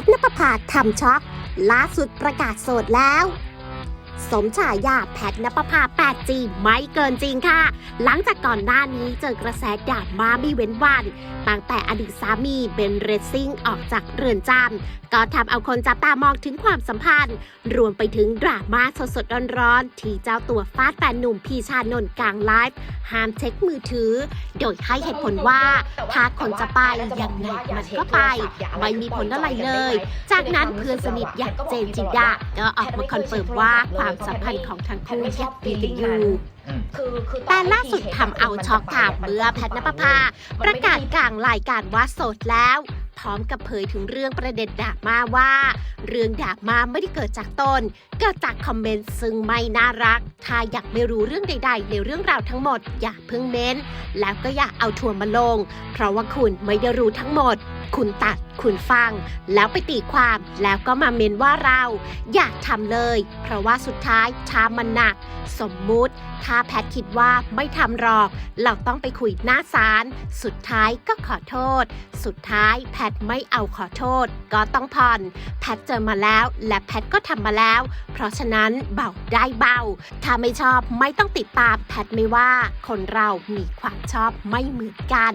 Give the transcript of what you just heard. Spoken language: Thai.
ทนปภาทำช็อกล่าสุดประกาศโสดแล้ว สมฉายาแพทนปภา 8G ไม่เกินจริงค่ะ หลังจากก่อนหน้านี้เจอกระแสดราม่าไม่เว้นวัน ตั้งแต่อดีตสามีเบนเรซซิ่งออกจากเรือนจำก็ทำเอาคนจับตามองถึงความสัมพันธ์ รวมไปถึงดราม่าสดๆร้อนๆที่เจ้าตัวฟาดแฟนหนุ่มพีชานนท์กลางไลฟ์ห้ามเช็คมือถือ โดยให้เหตุผลว่าถ้าคนจะไปยังไงมันก็ไป ไม่มีผลอะไรเลย จากนั้นเพื่อนสนิทอย่างเจนจินดาก็ออกมาคอนเฟิร์มว่าความสัมพันธ์ของทั้งคู่ยังดีกันอยู่คือคือแต่ล่าสุดทำเอาช็อกค่ะเมื่อแพทนปภาประกาศกลางรายการว่าโสดแล้วพร้อมกับเผยถึงเรื่องประเด็นดราม่าว่า เรื่องดราม่าไม่ได้เกิดจากตนเกิดจากคอมเมนต์ซึ่งไม่น่ารัก ถ้าอยากไม่รู้เรื่องใด ๆ ในเรื่องราวทั้งหมด อย่าเพิ่งเม้น แล้วก็อย่าเอาทัวร์มาลง เพราะว่าคุณไม่ได้รู้ทั้งหมด คุณตัด คุณฟัง แล้วไปตีความแล้วก็มาเมนว่าเรา อย่าทำเลย เพราะว่าสุดท้ายถ้ามันหนัก สมมุติ ถ้าแพทคิดว่าไม่ทำหรอก เราต้องไปคุยหน้าศาลสุดท้ายก็ขอโทษ สุดท้ายแพทไม่เอาขอโทษ ก็ต้องผ่อน แพทเจอมาแล้ว และแพทก็ทำมาแล้ว เพราะฉะนั้นเบาได้เบา ถ้าไม่ชอบไม่ต้องติดตามแพทไม่ว่า คนเรามีความชอบไม่เหมือนกัน